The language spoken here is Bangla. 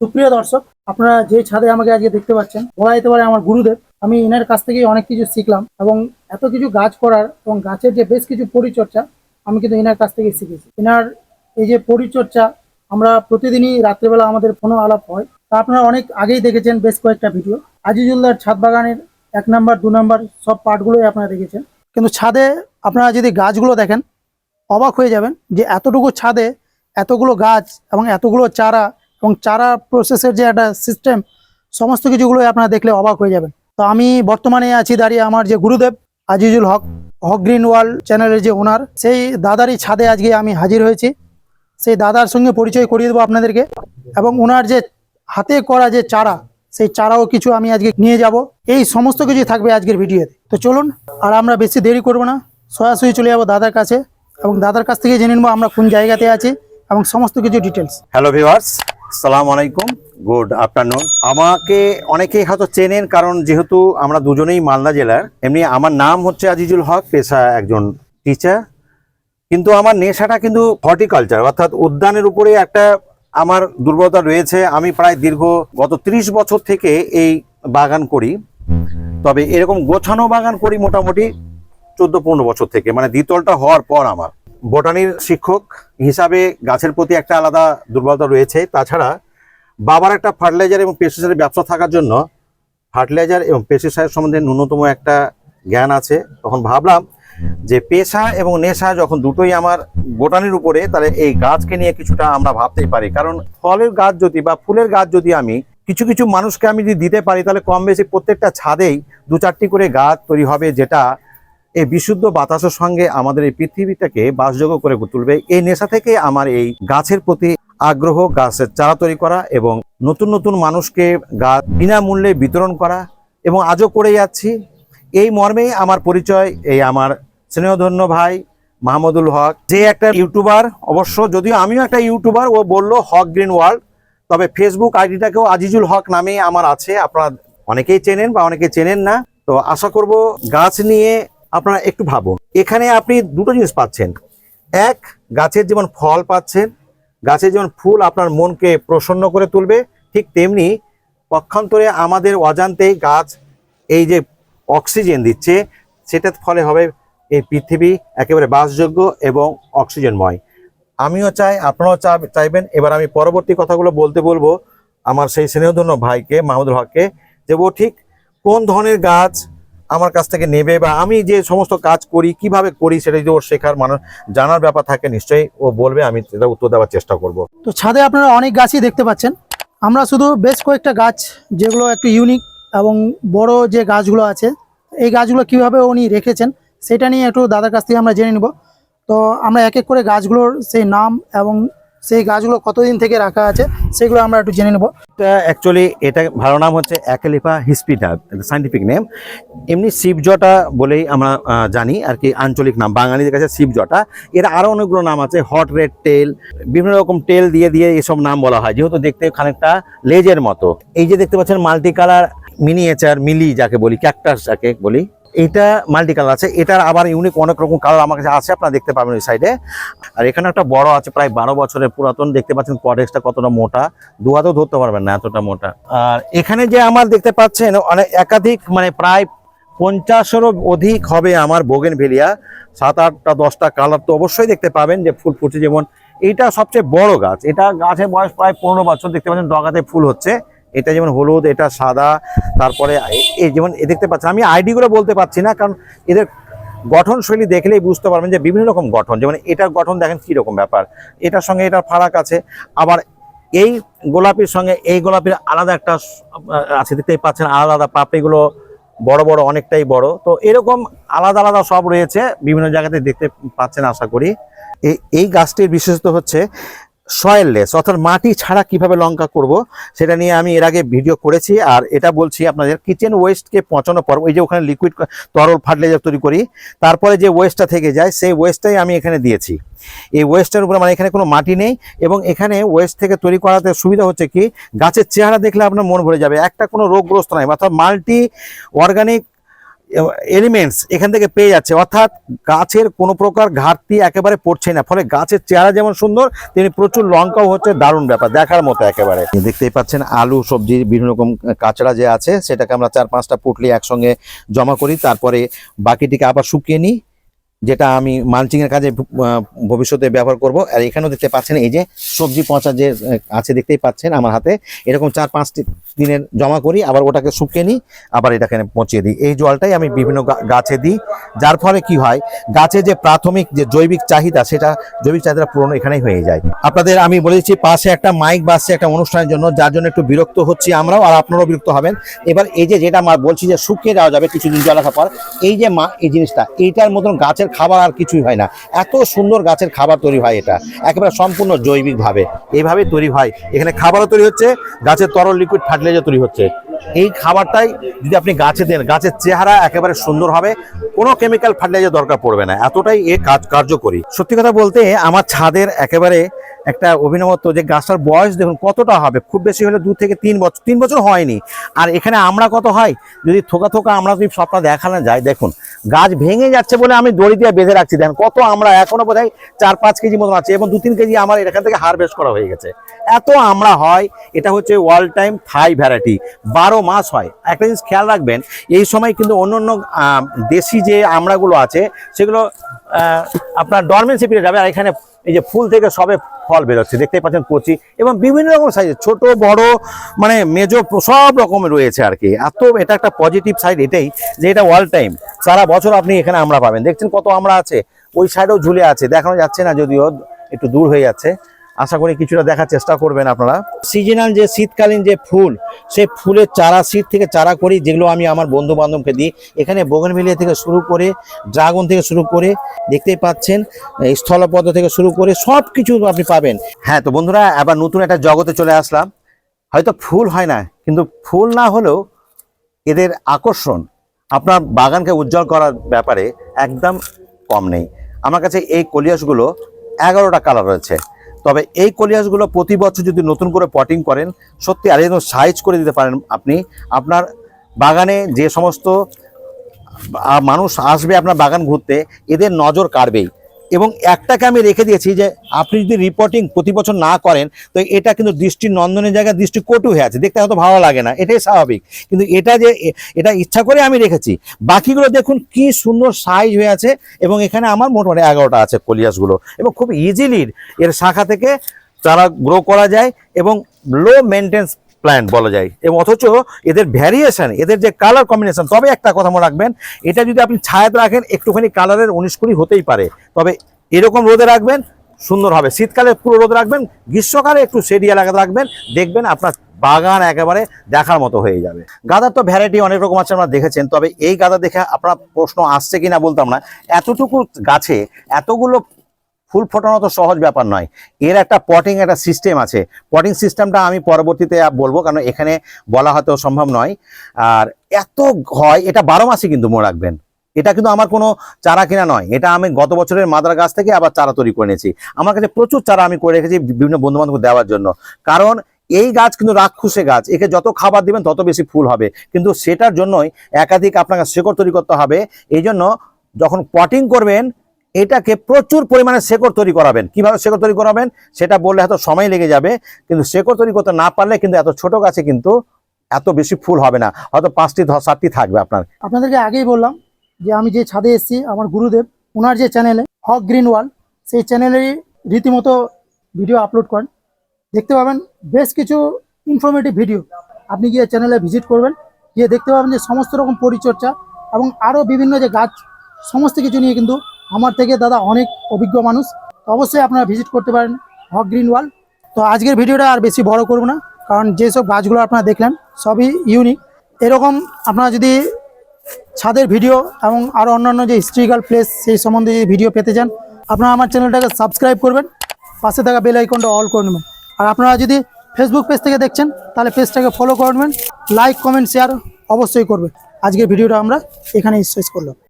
সুপ্রিয় দর্শক, আপনারা যে ছাদে আমাকে আজকে দেখতে পাচ্ছেন, বলা যেতে পারে আমার গুরুদেব, আমি এনার কাছ থেকেই অনেক কিছু শিখলাম এবং এত কিছু গাছ করার এবং গাছের যে বেশ কিছু পরিচর্যা আমি কিন্তু এনার কাছ থেকেই শিখেছি। এনার এই যে পরিচর্যা আমরা প্রতিদিনই রাত্রেবেলা আমাদের ফোনও আলাপ হয়। তা আপনারা অনেক আগেই দেখেছেন বেশ কয়েকটা ভিডিও। আজিজুল্লার ছাদ বাগানের এক নাম্বার, দু নাম্বার সব পার্টগুলোই আপনারা দেখেছেন। কিন্তু ছাদে আপনারা যদি গাছগুলো দেখেন, অবাক হয়ে যাবেন যে এতটুকু ছাদে এতগুলো গাছ এবং এতগুলো চারা এবং চারা প্রসেসের যে একটা সিস্টেম সমস্ত কিছুগুলো আপনারা দেখলে অবাক হয়ে যাবেন। তো আমি বর্তমানে আছি দাঁড়িয়ে আমার যে গুরুদেব আজিজুল হক হক গ্রিন ওয়ার্ল্ড চ্যানেলের যে ওনার, সেই দাদারই ছাদে আজকে আমি হাজির হয়েছি। সেই দাদার সঙ্গে পরিচয় করিয়ে দেবো আপনাদেরকে। এবং ওনার যে হাতে করা যে চারা, সেই চারাও কিছু আমি আজকে নিয়ে যাব। এই সমস্ত কিছু থাকবে আজকের ভিডিওতে। তো চলুন, আর আমরা বেশি দেরি করব না। সরাসরি চলে যাব দাদার কাছে। এবং দাদার কাছ থেকে জেনে নেব আমরা কোন জায়গাতে আছি এবং সমস্ত কিছু ডিটেলস হ্যালো ভিউয়ার্স সালাম আলাইকুম। Good afternoon. আমাকে অনেকেই হয়তো চেনেন কারণ যেহেতু আমরা দুজনেই মালদা জেলার, এমনি আমার নাম হচ্ছে আজিজুল হক, পেশা একজন টিচার কিন্তু আমার নেশাটা কিন্তু হর্টিকালচার অর্থাৎ উদ্যানের উপরে একটা আমার দুর্বলতা রয়েছে। আমি প্রায় দীর্ঘ গত ৩০ বছর থেকে এই বাগান করি। তবে এরকম গোছানো বাগান করি মোটামুটি চোদ্দ পনেরো বছর থেকে মানে দ্বিতলটা হওয়ার পর আমার। বোটানির শিক্ষক হিসাবে গাছের প্রতি একটা আলাদা দুর্বলতা রয়েছে। তাছাড়া বাবার একটা ফার্টিলাইজার এবং পেস্টিসাইডের ব্যবসা থাকার জন্য ফার্টিলাইজার এবং পেস্টিসাইড সম্বন্ধে ন্যূনতম একটা জ্ঞান আছে। তখন ভাবলাম যে পেশা এবং নেশা যখন দুটোই আমার বোটানির উপরে, তাহলে এই গাছকে নিয়ে কিছুটা আমরা ভাবতেই পারি। কারণ ফলের গাছ যদি বা ফুলের গাছ যদি আমি কিছু কিছু মানুষকে আমি যদি দিতে পারি, তাহলে কম বেশি প্রত্যেকটা ছাদেই দু চারটি করে গাছ তৈরি হবে যেটা এই বিশুদ্ধ বাতাসের সঙ্গে আমাদের এই পৃথিবীটাকে বাসযোগ্য করে তুলবে। এই নেশা থেকে আমার এই গাছের প্রতি আগ্রহ, গাছের চারা তৈরি করা এবং নতুন নতুন মানুষকে গাছ বিনামূল্যে বিতরণ করা এবং আজও করে যাচ্ছি। এই মর্মেই আমার পরিচয়, এই আমার স্নেহধন্য ভাই মাহমুদুল হক। যে একটা ইউটিউবার, অবশ্য যদিও আমিও একটা ইউটিউবার, ও বলল, হক গ্রিন ওয়ার্ল্ড। তবে ফেসবুক আইডিটাকেও আজিজুল হক নামে আমার আছে। আপনারা অনেকেই চেনেন বা অনেকে চেনেন না। তো আশা করব, গাছ নিয়ে আপনারা একটু ভাবুন, এখানে আপনি দুটো জিনিস পাচ্ছেন। এক, গাছের যেমন ফল পাচ্ছেন, গাছের যেমন ফুল আপনার মনকে প্রসন্ন করে তুলবে, ঠিক তেমনি পক্ষান্তরে আমাদের অজান্তেই গাছ এই যে অক্সিজেন দিচ্ছে, সেটার ফলে হবে এই পৃথিবী একেবারে বাসযোগ্য এবং অক্সিজেনময়। আমিও চাই, আপনারাও চাইবেন। এবার আমি পরবর্তী কথাগুলো বলতে বলব আমার সেই স্নেহধন্য ভাইকে, মাহমুদুল হককে, যে ও ঠিক কোন ধরনের গাছ আমার কাছ থেকে নেবে বা আমি যে সমস্ত কাজ করি, কীভাবে করি সেটা যদি ওর শেখার মানুষ জানার ব্যাপার থাকে, নিশ্চয়ই ও বলবে, আমি সেটা উত্তর দেওয়ার চেষ্টা করব। তো ছাদে আপনারা অনেক গাছই দেখতে পাচ্ছেন। আমরা শুধু বেশ কয়েকটা গাছ, যেগুলো একটু ইউনিক এবং বড় যে গাছগুলো আছে, এই গাছগুলো কীভাবে উনি রেখেছেন, সেটা নিয়ে একটু দাদার কাছ থেকে আমরা জেনে নেব। তো আমরা এক এক করে গাছগুলোর সেই নাম এবং সেই গাছগুলো কতদিন থেকে রাখা আছে সেগুলো আমরা একটু জেনে নেব। অ্যাকচুয়ালি এটা ভালো নাম হচ্ছে অ্যাকেলিফা হিসপিটা সাইন্টিফিক নেম এমনি শিবজটা বলেই আমরা জানি আর কি, আঞ্চলিক নাম। বাঙালিদের কাছে শিবজটা। এর আরও অনেকগুলো নাম আছে হট রেড টেল বিভিন্ন রকম টেল দিয়ে দিয়ে এসব নাম বলা হয়। যেহেতু দেখতে খানিকটা লেজের মতো। এই যে দেখতে পাচ্ছেন মাল্টি কালার মিনিয়েচার মিলি যাকে বলি ক্যাকটাস যাকে বলি এটা মাল্টি কালার আছে। এটার আবার ইউনিক অনেক রকম কালার আমার কাছে আছে, আপনারা দেখতে পাবেন ওই সাইডে আর এখানে একটা বড় আছে, প্রায় বারো বছরের পুরাতন। দেখতে পাচ্ছেন কডেক্সটা কতটা মোটা। দু হাতেও ধরতে পারবেন না এতটা মোটা। আর এখানে যে আমার দেখতে পাচ্ছেন অনেক একাধিক মানে প্রায় পঞ্চাশেরও অধিক হবে আমার বোগেন ভেলিয়া সাত আটটা, দশটা কালার তো অবশ্যই দেখতে পাবেন যে ফুল ফুটছে। যেমন এইটা সবচেয়ে বড় গাছ। এটা গাছের বয়স প্রায় পনেরো বছর। দেখতে পাচ্ছেন ডগাতে ফুল হচ্ছে। এটা যেমন হলুদ, এটা সাদা, তারপরে এই যেমন এ দেখতে পাচ্ছেন, আমি আইডিগুলো বলতে পারছি না, কারণ এদের গঠনশৈলী দেখলেই বুঝতে পারবেন যে বিভিন্ন রকম গঠন, যেমন এটার গঠন দেখেন কি রকম ব্যাপার, এটার সঙ্গে এটার ফারাক আছে, আবার এই গোলাপির সঙ্গে এই গোলাপির আলাদা একটা আছে, দেখতেই পাচ্ছেন আলাদা আলাদা পাপড়িগুলো বড় বড়, অনেকটাই বড়, তো এরকম আলাদা আলাদা সব রয়েছে, বিভিন্ন জায়গাতে দেখতে পাচ্ছেন আশা করি। এই গাছটির বিশেষত্ব হচ্ছে সয়েললেস অর্থাৎ মাটি ছাড়া কীভাবে লঙ্কা করব, সেটা নিয়ে আমি এর আগে ভিডিও করেছি, আর এটা বলছি আপনাদের কিচেন ওয়েস্টকে পচানোর পর ওই যে ওখানে লিকুইড তরল ফার্টিলাইজার তৈরি করি, তারপরে যে ওয়েস্টটা থেকে যায়, সেই ওয়েস্টটাই আমি এখানে দিয়েছি। এই ওয়েস্টের উপরে মানে এখানে কোনো মাটি নেই, এবং এখানে ওয়েস্ট থেকে তৈরি করাতে সুবিধা হচ্ছে কি, গাছের চেহারা দেখলে আপনার মন ভরে যাবে, একটা কোনো রোগগ্রস্ত নাই, অর্থাৎ মাল্টি অর্গানিক এলিমেন্টস এখান থেকে পেয়ে যাচ্ছে। অর্থাৎ গাছের কোনো প্রকার ঘাটতি একেবারে পড়ছে না। ফলে গাছের চেহারা যেমন সুন্দর, তেমনি প্রচুর লঙ্কাও হচ্ছে দারুণ ব্যাপার, দেখার মতো একেবারে। দেখতেই পাচ্ছেন, আলু, সবজি, বিভিন্ন রকম কাঁচড়া যে আছে, সেটাকে আমরা চার পাঁচটা পুটলি একসঙ্গে জমা করি। তারপরে বাকিটিকে আবার শুকিয়ে নিই, যেটা আমি মালচিং এর কাজে ভবিষ্যতে ব্যবহার করব। আর এখানেও দেখতে পাচ্ছেন, এই যে সবজি পচা যে আছে, দেখতেই পাচ্ছেন আমার হাতে। এরকম চার পাঁচটি দিনের জমা করি, আবার ওটাকে শুকিয়ে নিই, আবার এটাকে পচিয়ে দিই। এই জলটাই আমি বিভিন্ন গাছে দিই। যার ফলে কি হয়, গাছে যে প্রাথমিক যে জৈবিক চাহিদা, সেটা জৈবিক চাহিদা পূরণ এখানেই হয়ে যায়। আপনাদের আমি বলে দিচ্ছি, পাশে একটা মাইক বাসছে একটা অনুষ্ঠানের জন্য, যার জন্য একটু বিরক্ত হচ্ছি আমরাও, আর আপনারাও বিরক্ত হবেন। এবার এই যে যেটা মা বলছি যে শুকিয়ে দেওয়া যাবে কিছুদিন জল রাখার পর, এই যে মা এই জিনিসটা, এইটার মতন গাছের খাবার আর কিছুই হয় না। এত সুন্দর গাছের খাবার তৈরি হয় এটা, একেবারে সম্পূর্ণ জৈবিকভাবে। এইভাবে তৈরি হয়। এখানে খাবারও তৈরি হচ্ছে, গাছের তরল লিকুইড ফার্টিলাইজার তৈরি হচ্ছে। এই খাবারটাই যদি আপনি গাছে দেন, গাছের চেহারা একেবারে সুন্দর হবে, কোনো কেমিক্যাল ফার্টিলাইজার দরকার পড়বে না। এতটাই এ কাজ কার্যকরী। সত্যি কথা বলতে, আমার ছাদের একেবারে একটা অভিনবত্ব যে গাছটার বয়স দেখুন কতটা হবে, খুব বেশি হলে দু থেকে তিন বছর তিন বছর হয়নি। আর এখানে আমরা কত হয়, যদি থোকা থোকা আমরা যদি সবটা দেখানো যায়, দেখুন, গাছ ভেঙে যাচ্ছে বলে আমি দড়ি দিয়ে বেঁধে রাখছি, দেখেন কত আমরা এখনও বোধ চার পাঁচ কেজি মতন আছে এবং দু তিন কেজি আমার এখান থেকে হারভেস্ট করা হয়ে গেছে। এত আমরা হয়, এটা হচ্ছে ওয়াল টাইম থাই ভ্যারাইটি বারো মাস হয়। একটা জিনিস খেয়াল রাখবেন, এই সময় কিন্তু অন্য অন্য দেশি যে আমড়াগুলো আছে, সেগুলো আপনার ডরমেন্সি পিরিয়ড যাবে, আর এখানে এই যে ফুল থেকে সবে ফল বেরোচ্ছে, দেখতেই পাচ্ছেন কচি এবং বিভিন্ন রকম সাইজের ছোট, বড় মানে মেজো সব রকমের রয়েছে আর কি। এত, এটা একটা পজিটিভ সাইড এটাই যে এটা ওয়াল টাইম সারা বছর আপনি এখানে আমরা পাবেন। দেখছেন কত আমরা আছে? ওই সাইডেও ঝুলে আছে, দেখানো যাচ্ছে না যদিও, একটু দূর হয়ে যাচ্ছে। আশা করি কিছুটা দেখার চেষ্টা করবেন আপনারা। সিজনাল যে শীতকালীন যে ফুল সে ফুলের চারা শীত থেকে চারা করি যেগুলো আমি আমার বন্ধু বান্ধবকে দিই। এখানে বোগনভেলিয়া থেকে শুরু করে ড্রাগন থেকে শুরু করে দেখতেই পাচ্ছেন স্থলপদ থেকে শুরু করে সব কিছু আপনি পাবেন। হ্যাঁ তো বন্ধুরা আবার নতুন একটা জগতে চলে আসলাম। হয়তো ফুল হয় না কিন্তু ফুল না হলেও এদের আকর্ষণ আপনার বাগানকে উজ্জ্বল করার ব্যাপারে একদম কম নেই। আমার কাছে এই কলিয়াসগুলো এগারোটা কালার রয়েছে। তবে এই কলিয়াসগুলো প্রতি বছর যদি নতুন করে পটিং করেন, সত্যি আর একদম সাইজ করে দিতে পারেন আপনি। আপনার বাগানে যে সমস্ত মানুষ আসবে আপনার বাগান ঘুরতে, এদের নজর কাড়বেই। এবং একটাকে আমি রেখে দিয়েছি যে আপনি যদি রিপোর্টিং প্রতি বছর না করেন, তো এটা কিন্তু দৃষ্টি নন্দনের জায়গায় দৃষ্টি কটু হয়ে আছে। দেখতে হয়তো ভালো লাগে না, এটাই স্বাভাবিক। কিন্তু এটা যে এটা ইচ্ছা করে আমি রেখেছি। বাকিগুলো দেখুন কি সুন্দর সাইজ হয়ে আছে এবং এখানে আমার মোটামুটি এগারোটা আছে কলিয়াসগুলো এবং খুব ইজিলি এর শাখা থেকে চারা গ্রো করা যায় এবং লো মেনটেন্স প্ল্যান্ট বলা যায়। এবং অথচ এদের ভ্যারিয়েশন এদের যে কালার কম্বিনেশন তবে একটা কথা মনে রাখবেন, এটা যদি আপনি ছায়াতে রাখেন, একটুখানি কালারের উনিশ কুড়ি হতেই পারে। তবে এরকম রোদে রাখবেন, সুন্দর হবে। শীতকালে পুরো রোদে রাখবেন, গ্রীষ্মকালে একটু শেডি এলাকাতে রাখবেন, দেখবেন আপনার বাগান একেবারে দেখার মতো হয়ে যাবে। গাদার তো ভ্যারাইটি অনেক রকম আছে, আপনারা দেখেছেন, তবে এই গাদা দেখে আপনার প্রশ্ন আসছে কিনা বলতাম না। এতটুকু গাছে এতগুলো ফুল ফোটানো তো সহজ ব্যাপার নয়। এর একটা পটিং একটা সিস্টেম আছে। পটিং সিস্টেমটা আমি পরবর্তীতে বলব, কারণ এখানে বলা হয়তো সম্ভব নয়। আর এত হয়, এটা বারো মাসে কিন্তু মনে রাখবেন। এটা কিন্তু আমার কোনো চারা কিনা নয়। এটা আমি গত বছরের মাদার গাছ থেকে আবার চারা তৈরি করে নিয়েছি আমার কাছে প্রচুর চারা আমি করে রেখেছি বিভিন্ন বন্ধু বান্ধব দেওয়ার জন্য। কারণ এই গাছ কিন্তু রাক্ষুসে গাছ। একে যত খাবার দিবেন, তত বেশি ফুল হবে। কিন্তু সেটার জন্যই একাধিক আপনাকে শেকড় তৈরি করতে হবে। এই জন্য যখন পটিং করবেন এটাকে প্রচুর পরিমাণে শেকড় তৈরি করাবেন। কীভাবে শেকড় তৈরি করাবেন? সেটা বললে হয়তো সময় লেগে যাবে, কিন্তু শেকড় তৈরি করতে না পারলে কিন্তু এত ছোট গাছে কিন্তু এত বেশি ফুল হবে না। হয়তো পাঁচটি সাতটি থাকবে আপনার। আপনাদেরকে আগেই বললাম যে আমি যে ছাদে এসেছি, আমার গুরুদেব ওনার যে চ্যানেলে, হক গ্রিন ওয়াল সেই চ্যানেলেরই রীতিমতো ভিডিও আপলোড করেন। দেখতে পাবেন বেশ কিছু ইনফরমেটিভ ভিডিও আপনি গিয়ে চ্যানেলে ভিজিট করবেন, গিয়ে দেখতে পাবেন যে সমস্ত রকম পরিচর্যা এবং আরও বিভিন্ন যে গাছ, সমস্ত কিছু নিয়ে কিন্তু আমার থেকে দাদা অনেক অভিজ্ঞ মানুষ। অবশ্যই আপনারা ভিজিট করতে পারেন হক গ্রিন ওয়াল তো আজকের ভিডিওটা আর বেশি বড় করব না, কারণ যেসব গাছগুলো আপনারা দেখলেন, সবই ইউনিক এরকম আপনারা যদি ছাদের ভিডিও এবং আরও অন্যান্য যে হিস্ট্রিক্যাল প্লেস সেই সম্বন্ধে যদি ভিডিও পেতে চান, আপনারা আমার চ্যানেলটাকে সাবস্ক্রাইব করবেন, পাশে থাকা বেল আইকনটা অল করে নেবেন। আর আপনারা যদি ফেসবুক পেজ থেকে দেখছেন, তাহলে পেজটাকে ফলো করবেন লাইক কমেন্ট শেয়ার অবশ্যই করবেন। আজকের ভিডিওটা আমরা এখানেই শেষ করলাম।